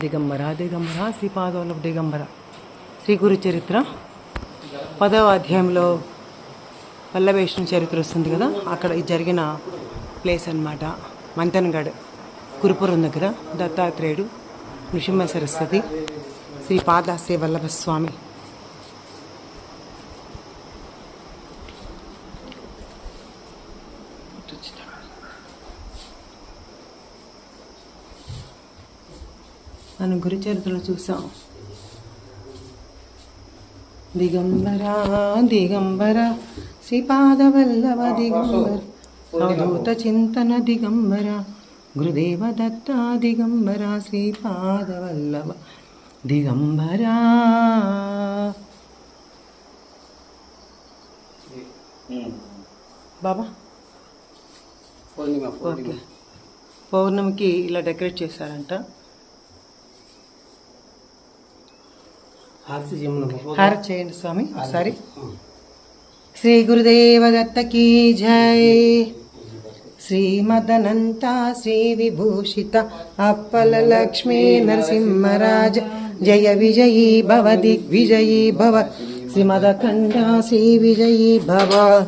దిగంబర దిగంబర శ్రీపాదవల్లభ దిగంబర. శ్రీ గురు చరిత్ర. పదవ అధ్యాయంలో పల్లవేషణ చరిత్ర వస్తుంది కదా? అక్కడ ఇది జరిగిన ప్లేస్ అన్నమాట. మంతన్గఢ్ కురుపురం దగ్గర దత్తాత్రేయుడు నృసింహ సరస్వతి శ్రీ పాదాస్య వల్లభ స్వామి. మనం గురు చరిత్రలో చూసాం దిగంబర దిగంబర శ్రీపాదవల్లభ దిగంబర అవధూత చింతన దిగంబర గురుదేవ దత్త దిగంబర శ్రీపాదవల్లభ దిగంబర. బాబా? పూర్ణిమ. ఓకే. పౌర్ణమికి ఇలా డెకరేట్ చేశారంట. హారతి చేయండి స్వామి ఒకసారి. శ్రీ గురుదేవ దత్తకి జై. శ్రీమదనంత శ్రీ విభూషిత అప్పల లక్ష్మీ నరసింహరాజ. జయ విజయీ భవ దిగ్విజయీ భవ. శ్రీమదఖండ శ్రీ విజయీ భవ.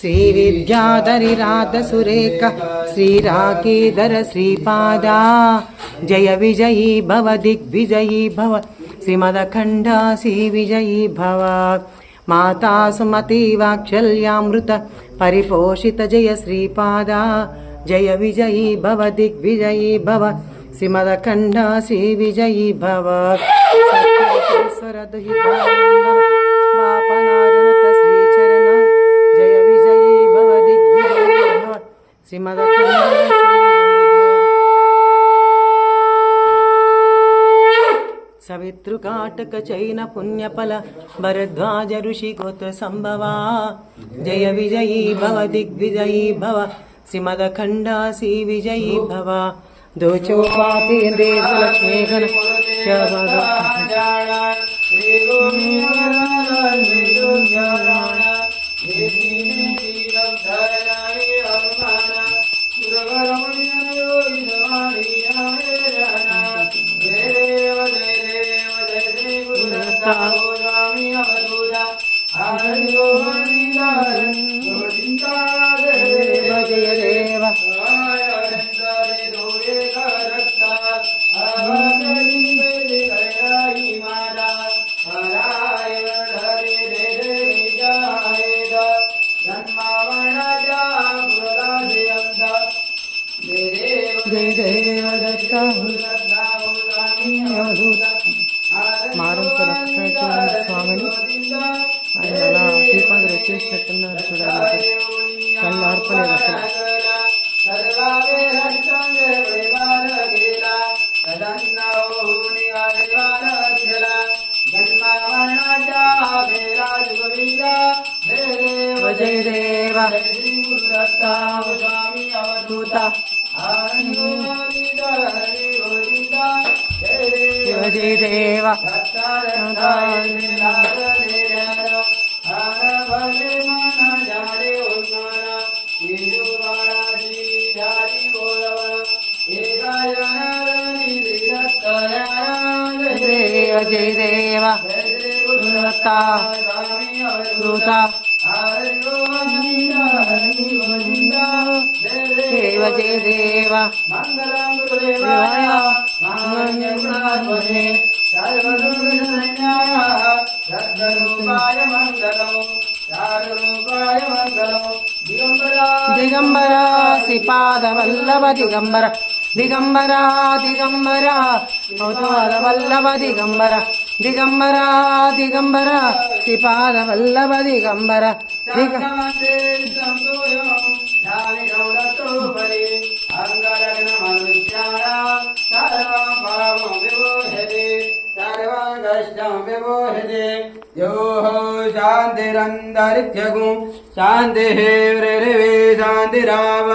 శ్రీ విద్యాధరి రాధ సురేఖ శ్రీ రాకేధర శ్రీపాద. జయ విజయీ భవ దిగ్విజయీ భవ. శ్రీమదఖండ శ్రీ విజయీ భవ మాతా సుమతి వాక్షల్యామృత పరిపోషిత జయ శ్రీపాద జయ విజయీ భవ దిగ్విజయీ భవ శ్రీమదఖండ శ్రీ విజయీ భవ సత్యేశ్వర దుహితానందన బాపనారనత శ్రీచరణ జయ విజయీ భవ దిగ్విజయీ భవ. శ్రీమదఖండ శ్రీ విజయీ భవ. సవితృకాటక చైన పుణ్యఫల భరద్వాజ ఋషి గోత్ర సంభవా జయ విజయీ భవ దిగ్విజయీ భవ శ్రీమదఖండ శ్రీ విజయీ భవ దోచోపాతి దేవలక్ష్మీ గణ దేవ జయ దేవ జయ దేవ దత్త మారం దూత శివ జయ దేవ దేవ జయ దేవ దూత దూత శివ జయ దేవ దిగంబర శ్రీపాద దిగంబర దిగంబర దిగంబర అవతార వల్లభ దిగంబర దిగంబర దిగంబర శ్రీపాద వల్లభ దిగంబర శాంతిరందరిత్యగు శాంతి వ్రవే శాంతిరావ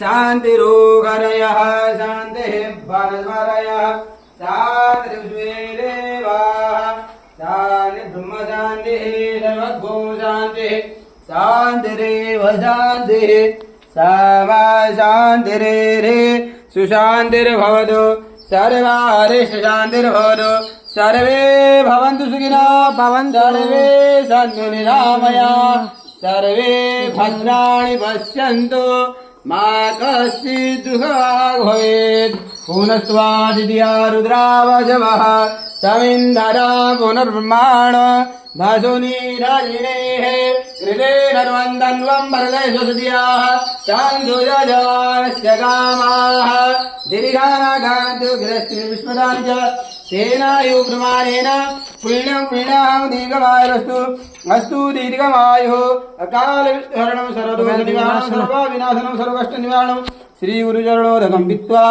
శాంతిరోగరయ శాంతి భరయ శాంతి सर्वद्भू शान्तिः शान्तिरेव शान्तिः सा वा शान्तिरेरे सर्वारिष्ट शान्तिर्भवतु सर्वे भवन्तु सुखिना, भवन्तु। सर्वे सन्तु निरामया सर्वे भद्राणि पश्यन्तु मा कश्चित् दुःखभाग् भवेत् पुनस्त्वादित्या रुद्रावशवः త్రివేణన్వన్వం వరదయసుదియాః శ్రీ గురుచరణోదకం విత్వా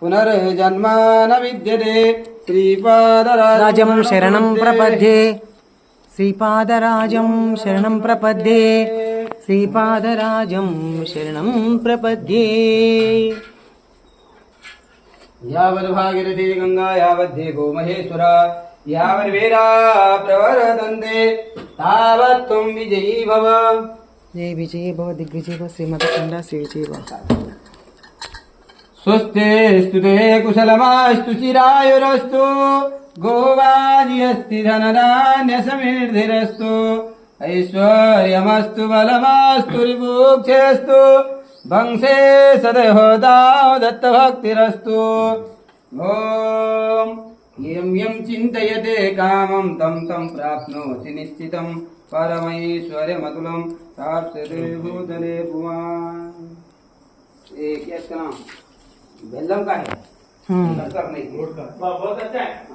పునర్జన్మ న విద్యతే శ్రీపాదరాజం శరణం ప్రపద్యే శ్రీపాదరాజం శరణం ప్రపద్యే. శ్రీపాదరాజం శరణం ప్రపద్యే. యావద్భాగీరథీ గంగా యావద్దే గోమహేశ్వర యావద్వేరా ప్రవరదందే తావత్వం విజయీ భవ. జయ విజయ భవ దిగ్విజయ భవ శ్రీమతి శ్రీ విజయ స్వస్తిస్తు కుశలమాస్తు చిరాయురస్తు. గోవాజిస్తి ధనధాన్య సమీర్ధిరస్తు. ఐశ్వర్యమస్తు బలమాస్తు రిభూక్షేస్తు వంశే సదహోదా దత్తభక్తిరస్తు ఓం యం యం చింతయతే కామం తం తం ప్రాప్నోతి నిశ్చితం. పరమైశ్వర్యమతులం ప్రాప్సతే భూతలే భువాన్ ఏ కేస్ बेल्लम का है। नहीं बहुत अच्छा है।